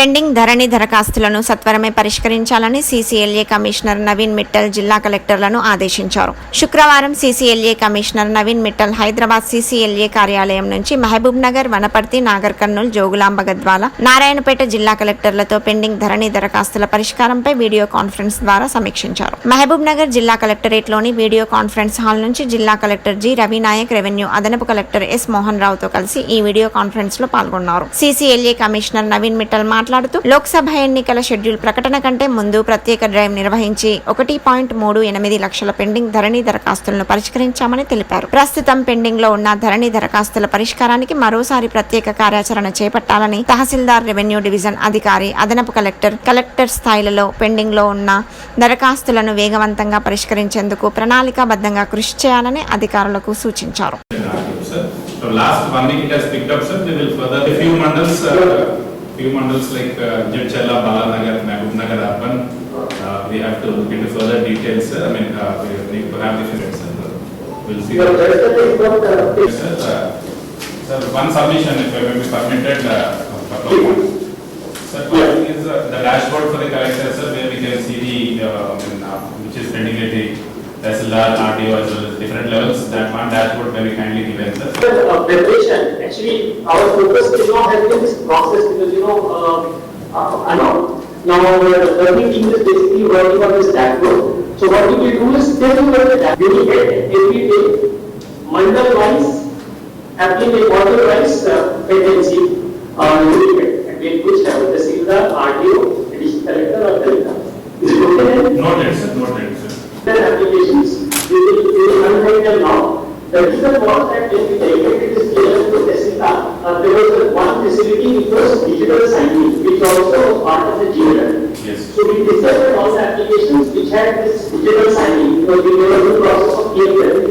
Pending ధరణి దరఖాస్తులను సత్వరమే పరిష్కరించాలని సీసీఎల్ఏ కమిషనర్ నవీన్ మిట్టల్ జిల్లా కలెక్టర్లను ఆదేశించారు. శుక్రవారం CCLA commissioner Naveen Mittal Hyderabad CCLA కార్యాలయం నుంచి మహబూబ్ నగర్ వనపర్తి నాగర్కర్నూల్ జోగులాంబ గద్వాల నారాయణపేట జిల్లా కలెక్టర్లతో పెండింగ్ ధరణి దరఖాస్తుల పరిష్కారంపై వీడియో కాన్ఫరెన్స్ ద్వారా సమీక్షించారు. మహబూబ్ నగర్ జిల్లా కలెక్టరేట్లోని వీడియో కాన్ఫరెన్స్ హాల్ నుంచి జిల్లా కలెక్టర్ జి. రవినాయక్ రెవెన్యూ అదనపు కలెక్టర్ ఎస్. మోహన్ రావుతో కలిసి ఈ వీడియో కాన్ఫరెన్స్లో పాల్గొన్నారు. సీసీఎల్ఏ కమిషనర్ నవీన్ మిట్టల్ మాట్లాడుతూ లోక్సభ ఎన్నికల షెడ్యూల్ ప్రకటన కంటే ముందు ప్రత్యేక డ్రైవ్ నిర్వహించి ఒకటి పాయింట్ మూడు ఎనిమిది లక్షల పెండింగ్ ధరణి దరఖాస్తులను పరిష్కరించామని తెలిపారు ప్రస్తుతం పెండింగ్లో ఉన్న ధరణి దరఖాస్తుల పరిష్కారానికి మరోసారి ప్రత్యేక కార్యాచరణ చేపట్టాలని తహసీల్దార్ రెవెన్యూ డివిజన్ అధికారి అదనపు కలెక్టర్ కలెక్టర్ స్థాయిలలో పెండింగ్లో ఉన్న దరఖాస్తులను వేగవంతంగా పరిష్కరించేందుకు ప్రణాళికాబద్ధంగా కృషి చేయాలని అధికారులకు సూచించారు. So last one week it has picked up, sir. We will further, a few mandals, uh, few mandals like uh, Jadchalla, Balanagar, Mehboob Nagar, Urban. Uh, we have to look into further details, sir. I mean, uh, we need to have this, sir. We'll see. Have the uh, Yes, Sir, uh, sir, one submission if I may be permitted, uh. Sir, one is uh, the dashboard for the collector, sir, where we can see the, uh, uh, which is pending at the SLR, RDO as well as different levels. That one dashboard may be kindly given, sir. uh, preparation, actually, our focus is not having this process because, you know, uh, uh, I know, now our learning team is basically working on this dashboard. So what we will do is tell you what the dashboard, we get every day, mandal wise, applicant order wise, uh, vacancy, uh, we will get, and we will push the Silva, RDO, additional collector or collector. Is it okay? Noted, sir, noted, sir. Then applications, we will, unwrite them now. The reason was that when we dedicated this clear to Tessita, uh, there was one facility which was digital signing, which also was part of the GLL. Yes. So we decided all the applications which had this digital signing, because we were in the process of DLWP,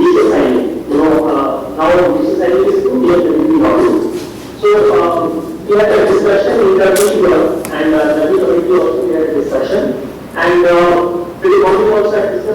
digital signing. You know, uh, now digital signing is DLWP model. So, um, we had a discussion internally, uh, and, uh, the committee also we had a discussion.